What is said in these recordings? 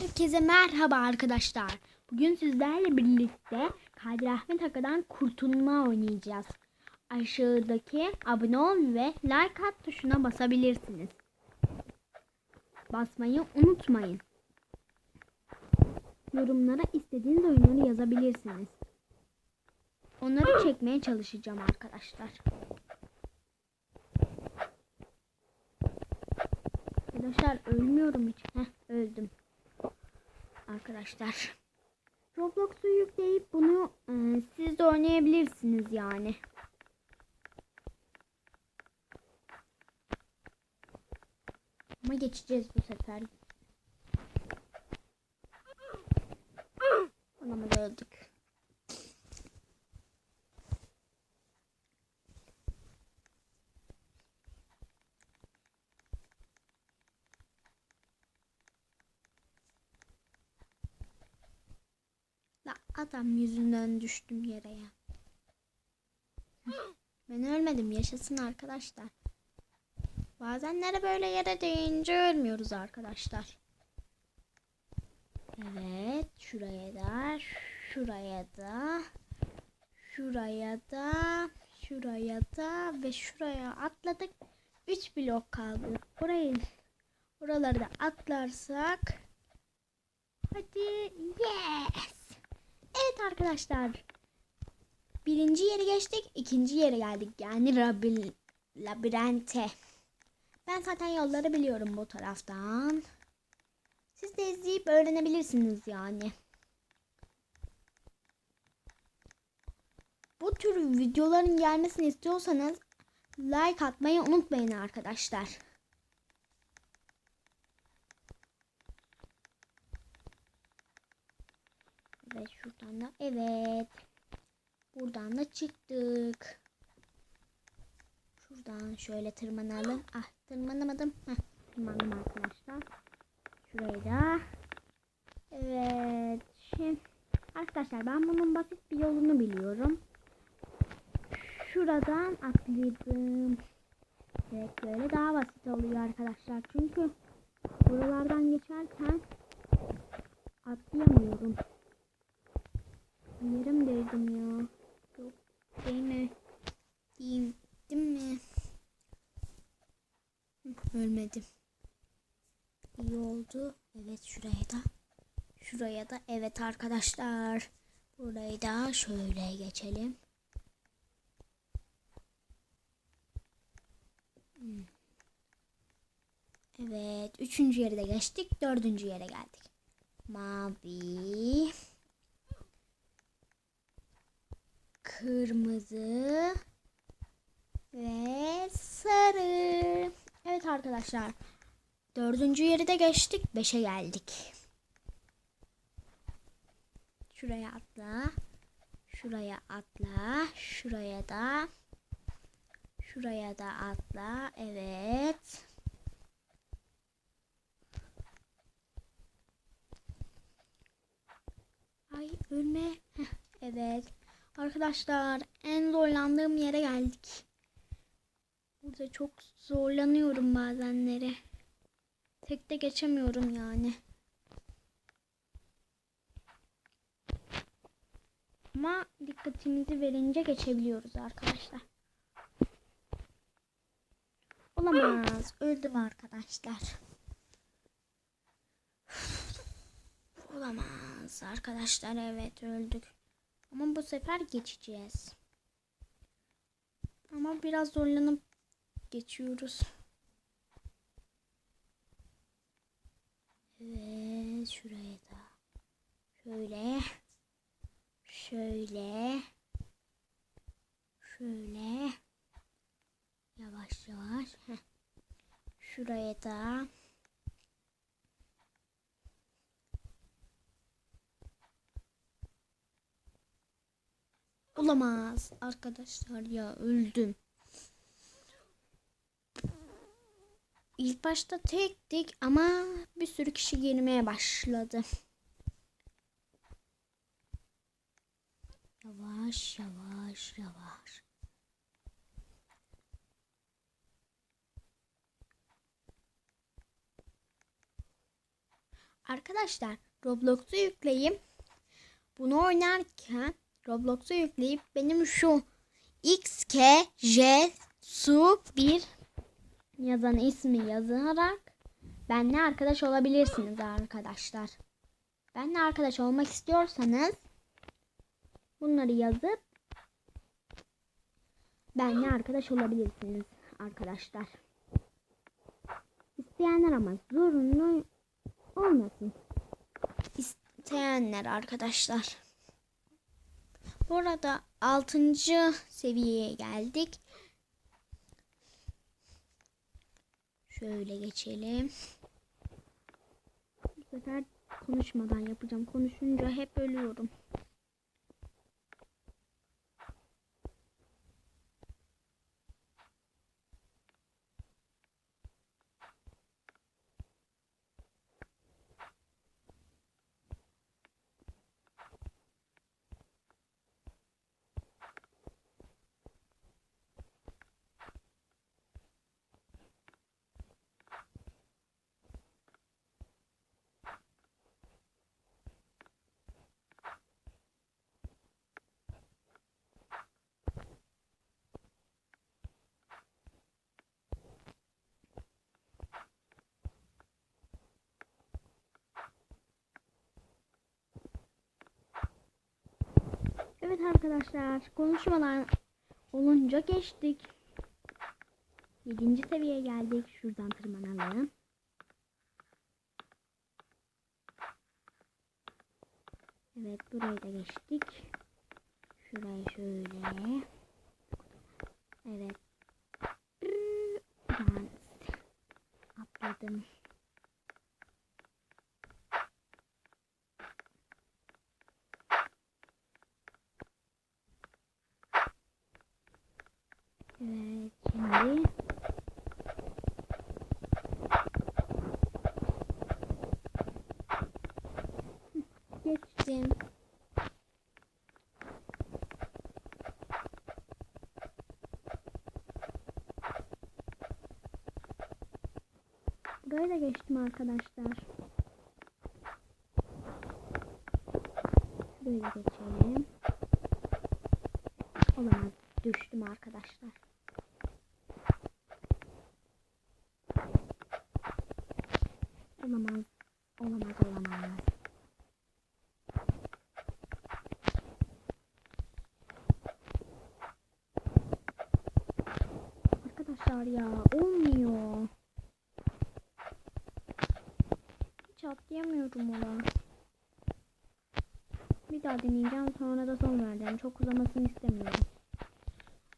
Herkese merhaba arkadaşlar. Bugün sizlerle birlikte Kadir Ahmet Aka'dan kurtulma oynayacağız. Aşağıdaki abone ol ve like at tuşuna basabilirsiniz. Basmayı unutmayın. Yorumlara istediğiniz oyunları yazabilirsiniz. Onları çekmeye çalışacağım arkadaşlar. Arkadaşlar ölmüyorum hiç. Heh, öldüm. Arkadaşlar. Roblox'u yükleyip bunu e, siz oynayabilirsiniz yani. Ama geçeceğiz bu sefer. Anamız öldük. Adam yüzünden düştüm yere ya. Ben ölmedim yaşasın arkadaşlar. Bazenlere böyle yere değince ölmüyoruz arkadaşlar. Evet şuraya da şuraya da şuraya da şuraya da ve şuraya atladık. 3 blok kaldı. Burayı buraları da atlarsak hadi yes. Evet arkadaşlar. Birinci yeri geçtik. ikinci yere geldik. Yani Rabil labirente. Ben zaten yolları biliyorum bu taraftan. Siz de izleyip öğrenebilirsiniz yani. Bu tür videoların gelmesini istiyorsanız like atmayı unutmayın arkadaşlar. Evet şuradan da evet. Buradan da çıktık. Şuradan şöyle tırmanalım. Ah tırmanamadım. Heh, tırmandım arkadaşlar. Şurayı da. Evet. Şimdi arkadaşlar ben bunun basit bir yolunu biliyorum. Şuradan atladım. Evet böyle daha basit oluyor arkadaşlar. Çünkü buralardan geçerken atlayamıyorum. Yerim değdim ya. Yok değil mi? Değil, değil mi? Hı, Ölmedim. İyi oldu. Evet şuraya da. Şuraya da evet arkadaşlar. Burayı da şöyle geçelim. Evet. Üçüncü yere de geçtik. Dördüncü yere geldik. Mavi. Kırmızı ve sarı. Evet arkadaşlar. Dördüncü yeri de geçtik. Beşe geldik. Şuraya atla. Şuraya atla. Şuraya da. Şuraya da atla. Evet. Ay ölme. Evet. Arkadaşlar en zorlandığım yere geldik. Burada çok zorlanıyorum bazenleri. Tek de geçemiyorum yani. Ama dikkatimizi verince geçebiliyoruz arkadaşlar. Olamaz. Öldüm arkadaşlar. Olamaz arkadaşlar. Evet öldük. Ama bu sefer geçeceğiz. Ama biraz zorlanıp geçiyoruz. Evet şuraya da. Şöyle. Şöyle. Şöyle. Yavaş yavaş. Heh. Şuraya da. Olamaz arkadaşlar ya öldüm. İlk başta tektik ama bir sürü kişi gelmeye başladı. Yavaş yavaş yavaş. Arkadaşlar Roblox'u yükleyip bunu oynarken Roblox'u yükleyip benim şu XKJ su 1 yazan ismi yazarak benimle arkadaş olabilirsiniz arkadaşlar. Benimle arkadaş olmak istiyorsanız bunları yazıp benimle arkadaş olabilirsiniz arkadaşlar. İsteyenler ama zorunlu olmasın. İsteyenler arkadaşlar. Bu arada 6. seviyeye geldik. Şöyle geçelim. Bu sefer konuşmadan yapacağım. Konuşunca hep ölüyorum. Evet arkadaşlar konuşmalar olunca geçtik. 7. seviyeye geldik. Şuradan tırmanalım. Evet burayı da geçtik. Şurayı şöyle. Evet. Ben atladım. Evet şimdi geçtim. Burayı da geçtim arkadaşlar. Şurayı geçelim. Olamaz düştüm arkadaşlar. Olamaz. Olamaz olamaz. Arkadaşlar ya olmuyor. Hiç atlayamıyorum ona. Bir daha deneyeceğim sonra da son vereceğim. Çok uzamasını istemiyorum.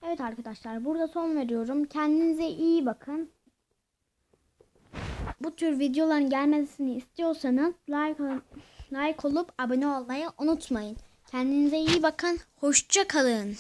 Evet arkadaşlar burada son veriyorum. Kendinize iyi bakın. Bu tür videoların gelmesini istiyorsanız like, like olup abone olmayı unutmayın. Kendinize iyi bakın. Hoşça kalın.